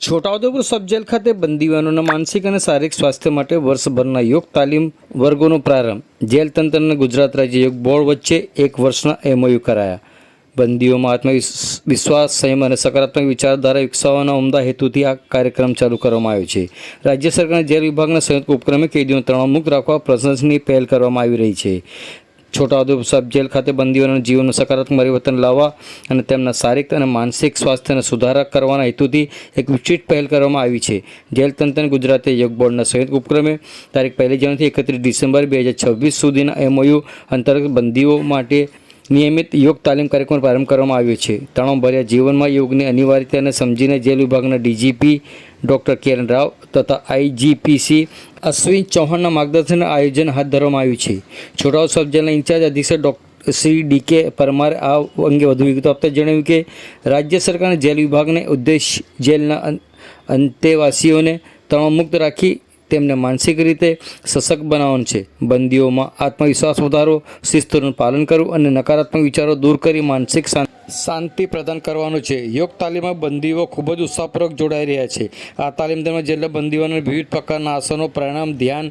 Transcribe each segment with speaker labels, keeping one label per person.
Speaker 1: Chhota Udepur sub jail ખાતે બંદીવાનોના માનસિક અને શારીરિક સ્વાસ્થ્ય માટે વર્ષભરના યોગ તાલીમ વર્ગોનો પ્રારંભ. જેલ તંત્ર અને ગુજરાત રાજ્ય યોગ બોર્ડ વચ્ચે એક વર્ષના એમઓયુ કરાયા. બંદીઓમાં આત્મવિશ્વાસ, સંયમ અને સકારાત્મક વિચારધારા વિકસાવવાના ઉમદા હેતુથી આ કાર્યક્રમ ચાલુ કરવામાં આવ્યો છે. રાજ્ય સરકારના જેલ વિભાગના સંયુક્ત ઉપક્રમે કેદીઓને તણાવમુક્ત રાખવા પ્રશંસનીય પહેલ કરવામાં આવી રહી છે. છોટાઉદેપુર સબ જેલ ખાતે બંદીઓના જીવનનું સકારાત્મક પરિવર્તન લાવવા અને તેમના શારીરિક અને માનસિક સ્વાસ્થ્યને સુધારા કરવાના હેતુથી એક વિશિષ્ટ પહેલ કરવામાં આવી છે. જેલ તંત્ર ગુજરાતે યોગ બોર્ડના સંયુક્ત ઉપક્રમે તારીખ પહેલી જાન્યુઆરી એકત્રીસ ડિસેમ્બર બે હજાર છવ્વીસ સુધીના એમઓયુ અંતર્ગત બંદીઓ માટે નિયમિત યોગ તાલીમ કાર્યક્રમ પ્રારંભ કરવામાં આવ્યો છે. તણાવભર્યા જીવનમાં યોગની અનિવાર્યતાને સમજીને જેલ વિભાગના ડીજીપી ડૉક્ટર કિરણ રાવ તથા આઈજીપીસી અશ્વિન ચૌહાણના માર્ગદર્શન આયોજન હાથ ધરવામાં આવ્યું છે. છોટાઉ સબ જેલના ઇન્ચાર્જ અધિક્ષક ડૉક્ટર શ્રી ડી કે પરમારે આ અંગે વધુ વિગતો આપતા જણાવ્યું કે, રાજ્ય સરકારના જેલ વિભાગને ઉદ્દેશ જેલના અંતેવાસીઓને તણાવમુક્ત રાખી તેમને માનસિક રીતે સશક્ત બનાવવાનું છે. બંદીઓમાં આત્મવિશ્વાસ વધારો, શિસ્તનું પાલન કરવું અને નકારાત્મક વિચારો દૂર કરી માનસિક શાંતિ પ્રદાન કરવાનું છે. યોગ તાલીમમાં બંદીઓ ખૂબ જ ઉત્સાહપૂર્વક જોડાઈ રહ્યા છે. આ તાલીમ દરમિયાન જેટલા બંદીઓને વિવિધ પ્રકારના આસનો, પ્રાણાયામ, ધ્યાન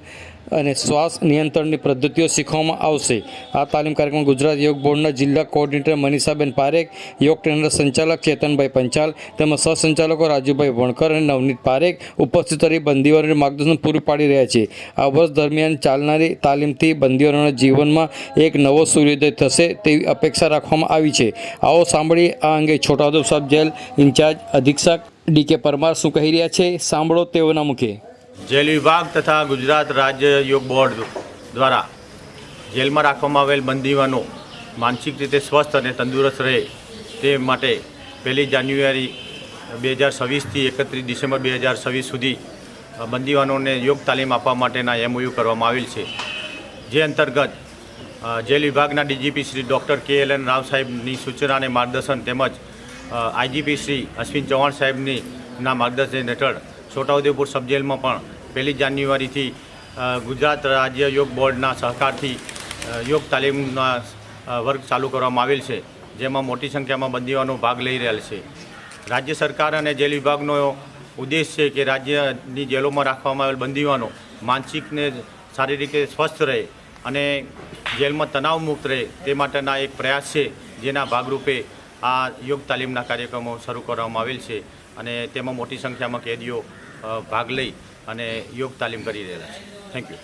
Speaker 1: અને શ્વાસ નિયંત્રણની પદ્ધતિઓ શીખવામાં આવશે. આ તાલીમ કાર્યક્રમ ગુજરાત યોગ બોર્ડના જિલ્લા કોઓર્ડિનેટર મનીષાબેન પારેખ, યોગ ટ્રેનર સંચાલક ચેતનભાઈ પંચાલ તેમજ સહસંચાલકો રાજુભાઈ વણકર અને નવનીત પારેખ ઉપસ્થિત રહી બંદીઓને માર્ગદર્શન પૂરું પાડી રહ્યા છે. આ વર્ષ દરમિયાન ચાલનારી તાલીમથી બંદીઓના જીવનમાં એક નવો સૂર્યોદય થશે તેવી અપેક્ષા રાખવામાં આવી છે. આવો સાંભળી આ અંગે છોટાઉદેપુર સબ જેલ ઇન્ચાર્જ અધિક્ષક ડી કે પરમાર શું કહી રહ્યા છે. સાંભળો તેઓના મુખે.
Speaker 2: જેલ વિભાગ તથા ગુજરાત રાજ્ય યોગ બોર્ડ દ્વારા જેલમાં રાખવામાં આવેલ બંદીવાનો માનસિક રીતે સ્વસ્થ અને તંદુરસ્ત રહે તે માટે પહેલી જાન્યુઆરી બે હજાર છવ્વીસથી એકત્રીસ ડિસેમ્બર બે હજાર છવ્વીસ સુધી બંદીવાનોને યોગ તાલીમ આપવા માટેના એમઓયુ કરવામાં આવેલ છે. જે અંતર્ગત જેલ વિભાગના DGP Shri doctor K L N Rao સાહેબની સૂચના અને માર્ગદર્શન તેમજ આઈજીપી શ્રી અશ્વિન ચૌહાણ સાહેબની ના માર્ગદર્શન હેઠળ છોટાઉદેપુર સબજેલમાં પણ પહેલી જાન્યુઆરીથી ગુજરાત રાજ્ય યોગ બોર્ડના સહકારથી યોગ તાલીમના વર્ગ ચાલુ કરવામાં આવેલ છે, જેમાં મોટી સંખ્યામાં બંદીવાનો ભાગ લઈ રહેલ છે. રાજ્ય સરકાર અને જેલ વિભાગનો ઉદ્દેશ છે કે રાજ્યની જેલોમાં રાખવામાં આવેલ બંદીવાનો માનસિકને સારી રીતે સ્વસ્થ રહે અને જેલમાં તણાવ મુક્ત રહે તે માટેના એક પ્રયાસ છે, જેના ભાગરૂપે આ યોગ તાલીમના કાર્યક્રમો શરૂ કરવામાં આવેલ છે અને તેમાં મોટી સંખ્યામાં કેદીઓ ભાગ લઈ અને યોગ તાલીમ કરી રહેલા છે. Thank you